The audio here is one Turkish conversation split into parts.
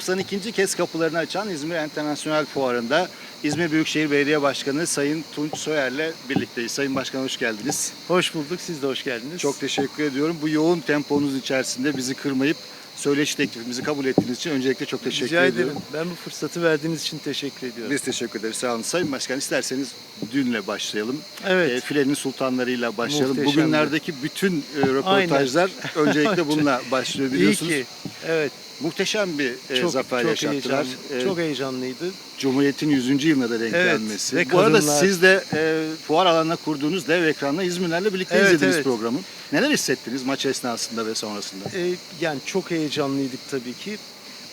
92. kez kapılarını açan İzmir Enternasyonel Fuarı'nda İzmir Büyükşehir Belediye Başkanı Sayın Tunç Soyer'le birlikteyiz. Sayın Başkan hoş geldiniz. Hoş bulduk. Siz de hoş geldiniz. Çok teşekkür ediyorum. Bu yoğun temponuz içerisinde bizi kırmayıp söyleşi teklifimizi kabul ettiğiniz için öncelikle çok teşekkür Rica ediyorum. ederim. Ben bu fırsatı verdiğiniz için teşekkür ediyorum. Biz teşekkür ederiz. Sağ olun. Sayın Başkan isterseniz dünle başlayalım. evet. E, filenin sultanlarıyla başlayalım. Muhteşemdi. Bugünlerdeki bütün e, röportajlar öncelikle bununla başlıyor İyi biliyorsunuz. ki. Evet. Muhteşem bir e, Çok, zafer çok yaşattılar. heyecanlı. E, çok heyecanlıydı. Cumhuriyet'in 100. yılına da denk Evet, gelmesi. ve Bu arada siz de e, fuar alanına kurduğunuz dev ekranla İzmirlerle birlikte Evet, izlediniz evet. programı. Neler hissettiniz maç esnasında ve sonrasında? Ee, yani çok heyecanlıydık tabii ki.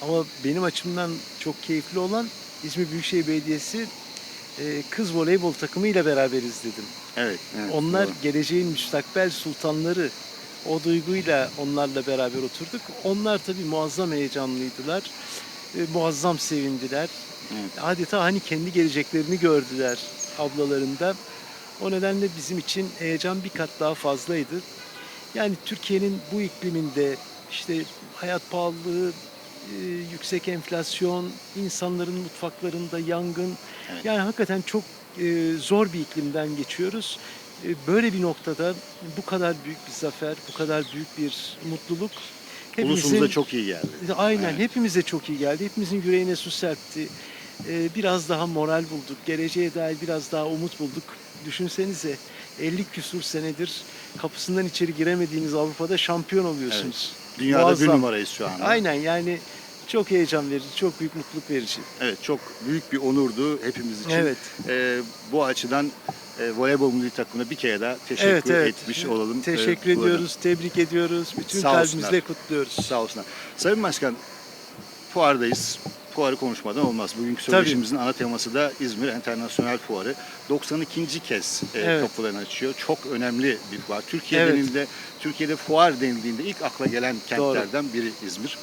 Ama benim açımdan çok keyifli olan İzmir Büyükşehir Belediyesi e, kız voleybol takımıyla beraber izledim. Evet. evet Onlar doğru. geleceğin müstakbel sultanları. O duyguyla onlarla beraber oturduk. Onlar tabii muazzam heyecanlıydılar. E, muazzam sevindiler. Evet. Adeta hani kendi geleceklerini gördüler ablalarında. O nedenle bizim için heyecan bir kat daha fazlaydı. Yani Türkiye'nin bu ikliminde işte hayat pahalılığı, e, yüksek enflasyon, insanların mutfaklarında yangın. Evet. Yani hakikaten çok e, zor bir iklimden geçiyoruz. E, Böyle bir noktada bu kadar büyük bir zafer, bu kadar büyük bir mutluluk Ulusumuza çok iyi geldi. Aynen Evet. hepimize çok iyi geldi. Hepimizin yüreğine su serpti. Ee, biraz daha moral bulduk. Geleceğe dair biraz daha umut bulduk. Düşünsenize 50 küsur senedir kapısından içeri giremediğiniz Avrupa'da şampiyon oluyorsunuz. Dünyada bir Muazzam. numarayız şu anda. Aynen yani çok heyecan verici, çok büyük mutluluk verici. Evet çok büyük bir onurdu hepimiz için. Evet. E, bu açıdan e, voleybol milli takımına bir kere daha teşekkür evet, evet. etmiş olalım. e, Teşekkür burada. ediyoruz, tebrik ediyoruz. Bütün Sağ olsunlar. kalbimizle kutluyoruz. Sağ olsunlar. Sayın Başkan, fuardayız. Fuarı konuşmadan olmaz. Bugünkü söyleşimizin ana teması da İzmir Enternasyonel Fuarı. 92. kez e, Evet. kapılarını açıyor. Çok önemli bir fuar. Türkiye Evet. denildiğinde, Türkiye'de fuar denildiğinde ilk akla gelen kentlerden biri İzmir.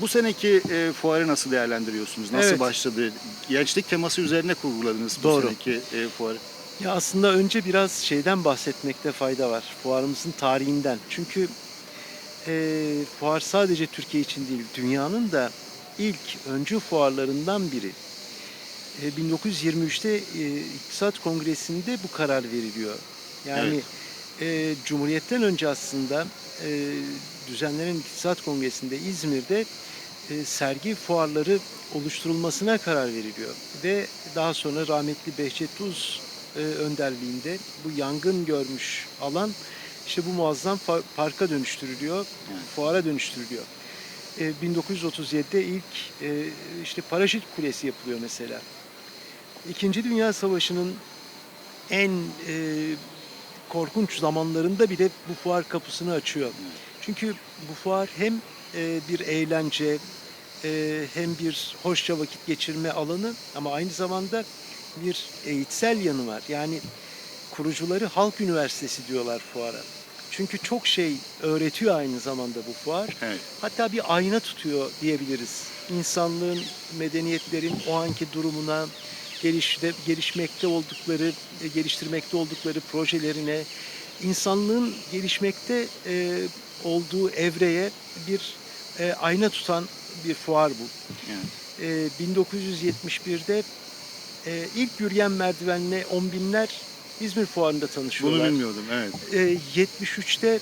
Bu seneki e, fuarı nasıl değerlendiriyorsunuz? Nasıl Evet. başladı? Gençlik teması üzerine kurguladınız bu Doğru. seneki e, fuarı. Ya aslında önce biraz şeyden bahsetmekte fayda var. Fuarımızın tarihinden. Çünkü e, fuar sadece Türkiye için değil, dünyanın da ilk öncü fuarlarından biri. E, 1923'te e, İktisat Kongresi'nde bu karar veriliyor. Yani e, Cumhuriyet'ten önce aslında e, düzenlenen İktisat Kongresi'nde İzmir'de e, sergi fuarları oluşturulmasına karar veriliyor. Ve daha sonra rahmetli Behçet Tuz e, önderliğinde bu yangın görmüş alan işte bu muazzam parka dönüştürülüyor, fuara dönüştürülüyor. E, 1937'de ilk e, işte paraşüt kulesi yapılıyor mesela. İkinci Dünya Savaşı'nın en e, korkunç zamanlarında bile bu fuar kapısını açıyor. Çünkü bu fuar hem e, bir eğlence e, hem bir hoşça vakit geçirme alanı ama aynı zamanda bir eğitsel yanı var. Yani kurucuları Halk Üniversitesi diyorlar fuara. Çünkü çok şey öğretiyor aynı zamanda bu fuar. Evet. Hatta bir ayna tutuyor diyebiliriz. İnsanlığın, medeniyetlerin o anki durumuna, gelişte, gelişmekte oldukları, e, geliştirmekte oldukları projelerine, insanlığın gelişmekte e, olduğu evreye bir e, ayna tutan bir fuar bu. Evet. E, 1971'de e, ilk yürüyen merdivenle on binler İzmir Fuarı'nda Bunu tanışıyorlar. bilmiyordum. Evet. E, 73'te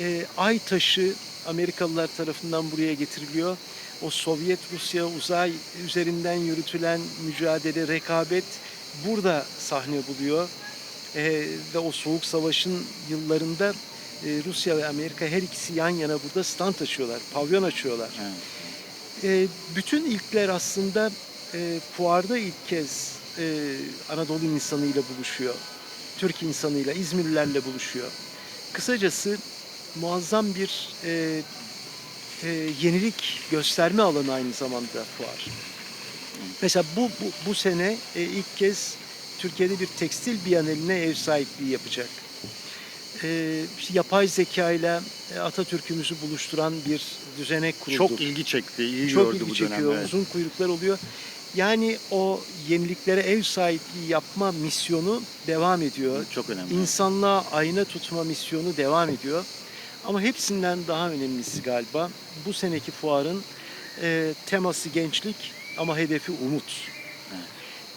e, Ay taşı Amerikalılar tarafından buraya getiriliyor. O Sovyet Rusya uzay üzerinden yürütülen mücadele, rekabet burada sahne buluyor. E, ve o Soğuk Savaş'ın yıllarında e, Rusya ve Amerika her ikisi yan yana burada stand açıyorlar, pavyon açıyorlar. evet. E, bütün ilkler aslında e, fuarda ilk kez e, Anadolu insanıyla buluşuyor. Türk insanıyla, İzmirlilerle buluşuyor. Kısacası muazzam bir e, e, yenilik gösterme alanı aynı zamanda fuar. Mesela bu, bu, bu sene e, ilk kez Türkiye'de bir tekstil biyaneline ev sahipliği yapacak. E, işte yapay zeka ile e, Atatürk'ümüzü buluşturan bir düzenek kuruldu. Çok ilgi çekti, iyi Çok ilgi bu çekiyor. evet. Uzun kuyruklar oluyor. Yani o yeniliklere ev sahipliği yapma misyonu devam ediyor. Çok önemli. İnsanlığa ayna tutma misyonu devam ediyor. Ama hepsinden daha önemlisi galiba bu seneki fuarın e, teması gençlik ama hedefi umut. Evet.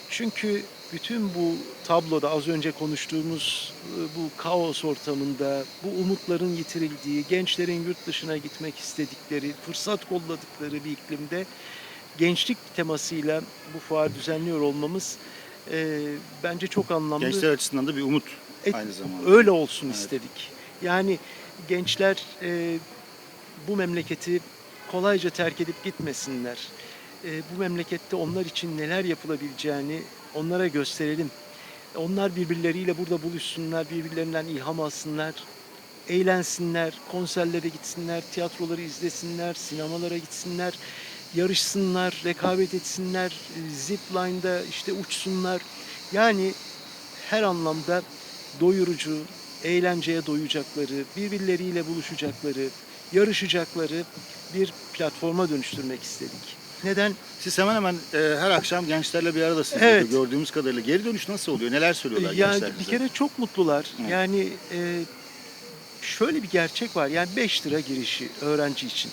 Çünkü bütün bu tabloda az önce konuştuğumuz e, bu kaos ortamında bu umutların yitirildiği, gençlerin yurt dışına gitmek istedikleri, fırsat kolladıkları bir iklimde gençlik temasıyla bu fuar düzenliyor olmamız e, bence çok anlamlı. Gençler açısından da bir umut Et- aynı zamanda. Öyle olsun Evet. istedik. Yani gençler e, bu memleketi kolayca terk edip gitmesinler. E, bu memlekette onlar için neler yapılabileceğini onlara gösterelim. Onlar birbirleriyle burada buluşsunlar, birbirlerinden ilham alsınlar, eğlensinler, konserlere gitsinler, tiyatroları izlesinler, sinemalara gitsinler, yarışsınlar, rekabet etsinler, zipline'da işte uçsunlar. Yani her anlamda doyurucu, eğlenceye doyacakları, birbirleriyle buluşacakları, yarışacakları bir platforma dönüştürmek istedik. Neden? Siz hemen hemen e, her akşam gençlerle bir aradasınız. Evet. Gördüğümüz kadarıyla. Geri dönüş nasıl oluyor? Neler söylüyorlar Yani gençler bir kere çok mutlular. Evet. Yani e, şöyle bir gerçek var. Yani 5 lira girişi öğrenci için.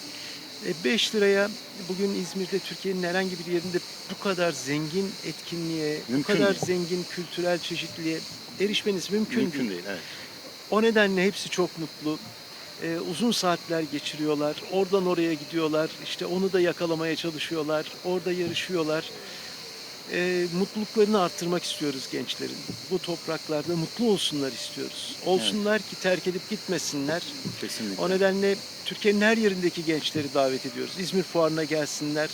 5 liraya bugün İzmir'de Türkiye'nin herhangi bir yerinde bu kadar zengin etkinliğe, Mümkün bu kadar değil. zengin kültürel çeşitliliğe erişmeniz mümkün, Mümkün değil. değil. Evet. O nedenle hepsi çok mutlu. Ee, uzun saatler geçiriyorlar. Oradan oraya gidiyorlar. İşte onu da yakalamaya çalışıyorlar. Orada yarışıyorlar. Ee, mutluluklarını arttırmak istiyoruz gençlerin. Bu topraklarda mutlu olsunlar istiyoruz. Olsunlar ki terk edip gitmesinler. Kesinlikle. O nedenle Türkiye'nin her yerindeki gençleri davet ediyoruz. İzmir Fuarı'na gelsinler.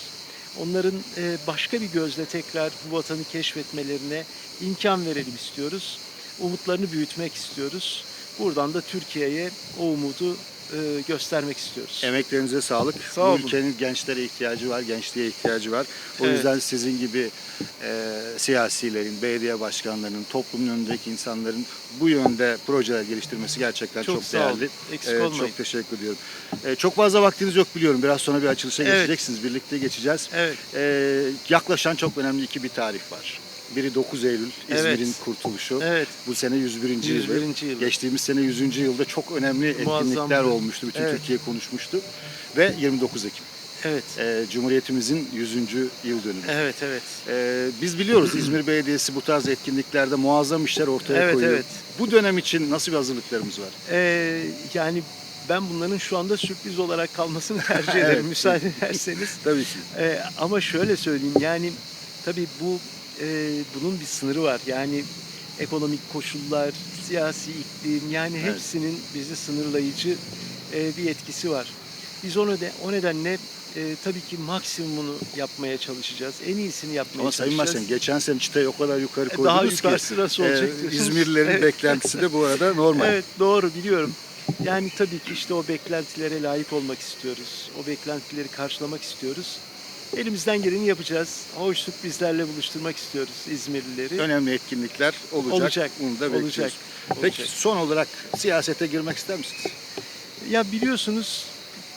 Onların e, başka bir gözle tekrar bu vatanı keşfetmelerine imkan verelim istiyoruz. Umutlarını büyütmek istiyoruz. Buradan da Türkiye'ye o umudu e, göstermek istiyoruz. Emeklerinize sağlık. Sağ Bu olun. ülkenin gençlere ihtiyacı var, gençliğe ihtiyacı var. O Evet. yüzden sizin gibi e, siyasilerin, belediye başkanlarının, toplumun önündeki insanların bu yönde projeler geliştirmesi gerçekten çok, Çok sağ olun. değerli. Eksik E, olmayın. çok teşekkür ediyorum. E, çok fazla vaktiniz yok biliyorum. Biraz sonra bir açılışa Evet. geçeceksiniz. Birlikte geçeceğiz. Evet. E, yaklaşan çok önemli iki bir tarih var. Biri 9 Eylül, İzmir'in Evet. kurtuluşu. Evet. Bu sene 101. yılı. 101. yıl. Geçtiğimiz sene 100. yılda çok önemli Muazzam etkinlikler olmuştu. Bütün Evet. Türkiye konuşmuştu. Ve 29 Ekim. Evet. Ee, Cumhuriyetimizin 100. yıl dönümü. Evet, evet. Ee, biz biliyoruz İzmir Belediyesi bu tarz etkinliklerde muazzam işler ortaya Evet, koyuyor. evet. Bu dönem için nasıl bir hazırlıklarımız var? Ee, yani ben bunların şu anda sürpriz olarak kalmasını tercih ederim Evet. müsaade ederseniz. Tabii ki. Ee, ama şöyle söyleyeyim yani tabii bu e, bunun bir sınırı var. Yani ekonomik koşullar, siyasi iklim yani Evet. hepsinin bizi sınırlayıcı e, bir etkisi var. Biz onu de, o nedenle e, tabii ki maksimumunu yapmaya çalışacağız. En iyisini yapmaya Ama Sayın çalışacağız. Başkan geçen sene çıtayı o kadar yukarı E, koydunuz daha ki yukarısı nasıl e, olacak diyorsunuz? İzmirlilerin Evet. beklentisi de bu arada normal. Evet doğru biliyorum. Yani tabii ki işte o beklentilere layık olmak istiyoruz. O beklentileri karşılamak istiyoruz. Elimizden geleni yapacağız. Hoş sürprizlerle buluşturmak istiyoruz İzmirlileri. Önemli etkinlikler olacak. Olacak, Bunu da olacak. Peki olacak. son olarak siyasete girmek ister misiniz? Ya biliyorsunuz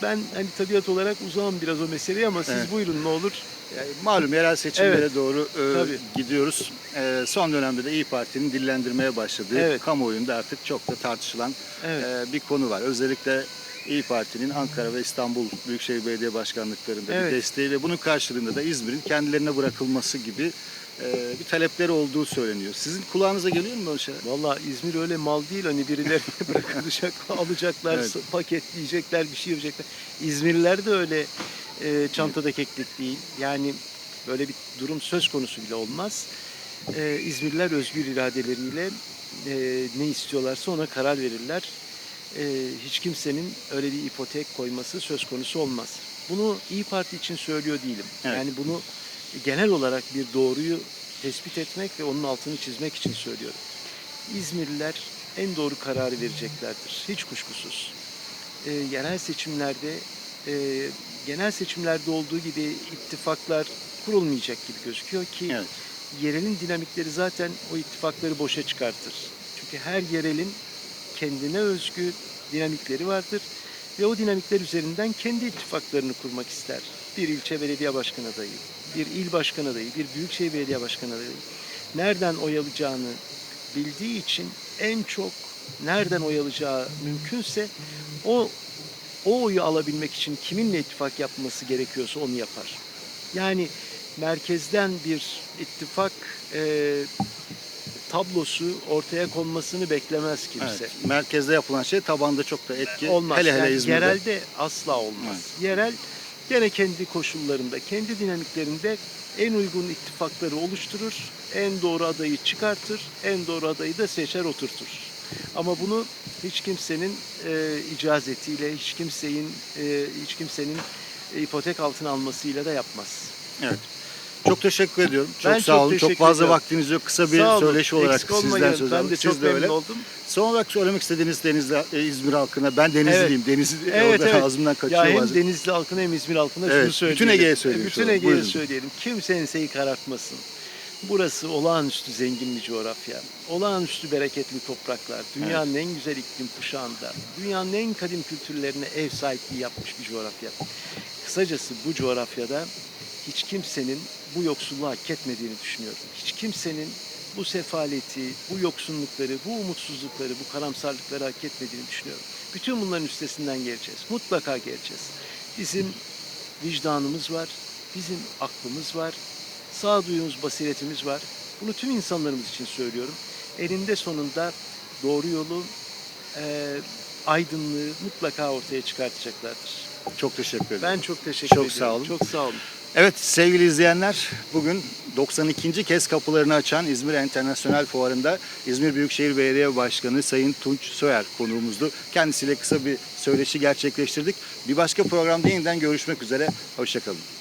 ben hani tabiat olarak uzağım biraz o meseleye ama siz Evet. buyurun ne olur. Yani malum yerel seçimlere Evet. doğru e, Tabii. gidiyoruz. E, son dönemde de İyi Parti'nin dillendirmeye başladığı, Evet. kamuoyunda artık çok da tartışılan Evet. e, bir konu var. Özellikle İyi Parti'nin Ankara ve İstanbul Büyükşehir Belediye Başkanlıklarında Evet. bir desteği ve bunun karşılığında da İzmir'in kendilerine bırakılması gibi e, bir talepleri olduğu söyleniyor. Sizin kulağınıza geliyor mu böyle şeyler? Vallahi İzmir öyle mal değil hani birilerine bırakılacak, alacaklar, Evet. paketleyecekler, bir şey yapacaklar. İzmirliler de öyle e, çantada keklik değil. Yani böyle bir durum söz konusu bile olmaz. E, İzmirliler özgür iradeleriyle e, ne istiyorlarsa ona karar verirler. E, hiç kimsenin öyle bir ipotek koyması söz konusu olmaz. Bunu İyi Parti için söylüyor değilim. Evet. Yani bunu genel olarak bir doğruyu tespit etmek ve onun altını çizmek için söylüyorum. İzmirliler en doğru kararı vereceklerdir. Hiç kuşkusuz. E, yerel seçimlerde e, genel seçimlerde olduğu gibi ittifaklar kurulmayacak gibi gözüküyor ki Evet. yerelin dinamikleri zaten o ittifakları boşa çıkartır. Çünkü her yerelin kendine özgü dinamikleri vardır ve o dinamikler üzerinden kendi ittifaklarını kurmak ister. Bir ilçe belediye başkan adayı, bir il başkan adayı, bir büyükşehir belediye başkan adayı nereden oy alacağını bildiği için en çok nereden oy alacağı mümkünse o o oyu alabilmek için kiminle ittifak yapması gerekiyorsa onu yapar. Yani merkezden bir ittifak e, tablosu ortaya konmasını beklemez kimse. Evet, merkezde yapılan şey tabanda çok da etki. Olmaz. Hele hele Yani İzmir'de. yerelde asla olmaz. Yerel gene kendi koşullarında, kendi dinamiklerinde en uygun ittifakları oluşturur, en doğru adayı çıkartır, en doğru adayı da seçer oturtur. Ama bunu hiç kimsenin e, icazetiyle, hiç kimsenin e, hiç kimsenin ipotek altına almasıyla da yapmaz. Evet. Çok teşekkür ediyorum. Çok Ben sağ çok olun. Çok fazla ediyorum. vaktiniz yok. Kısa bir Sağ olun, söyleşi olarak eksik sizden söz Ben aldım. de Siz çok de memnun öyle. oldum. Son olarak söylemek istediğiniz Denizli, e, İzmir halkına. Ben Denizliliyim. Deniz Evet, orada evet. ağzımdan kaçıyor Ya hem bazen. Denizli halkına hem İzmir halkına Evet, şunu söyleyelim. bütün Ege'ye söyleyin Bütün. Ege'ye söyleyelim. Kimse enseyi karartmasın. Burası olağanüstü zengin bir coğrafya. Olağanüstü bereketli topraklar. Dünyanın en güzel iklim kuşağında. Dünyanın en kadim kültürlerine ev sahipliği yapmış bir coğrafya. Kısacası bu coğrafyada hiç kimsenin bu yoksulluğu hak etmediğini düşünüyorum. Hiç kimsenin bu sefaleti, bu yoksunlukları, bu umutsuzlukları, bu karamsarlıkları hak etmediğini düşünüyorum. Bütün bunların üstesinden geleceğiz. Mutlaka geleceğiz. Bizim vicdanımız var, bizim aklımız var, sağduyumuz, basiretimiz var. Bunu tüm insanlarımız için söylüyorum. Eninde sonunda doğru yolu, e, aydınlığı mutlaka ortaya çıkartacaklardır. Çok teşekkür ederim. Ben çok teşekkür Çok ediyorum. sağ olun. Çok sağ olun. Evet sevgili izleyenler bugün 92. kez kapılarını açan İzmir Enternasyonel Fuarı'nda İzmir Büyükşehir Belediye Başkanı Sayın Tunç Soyer konuğumuzdu. Kendisiyle kısa bir söyleşi gerçekleştirdik. Bir başka programda yeniden görüşmek üzere. Hoşçakalın.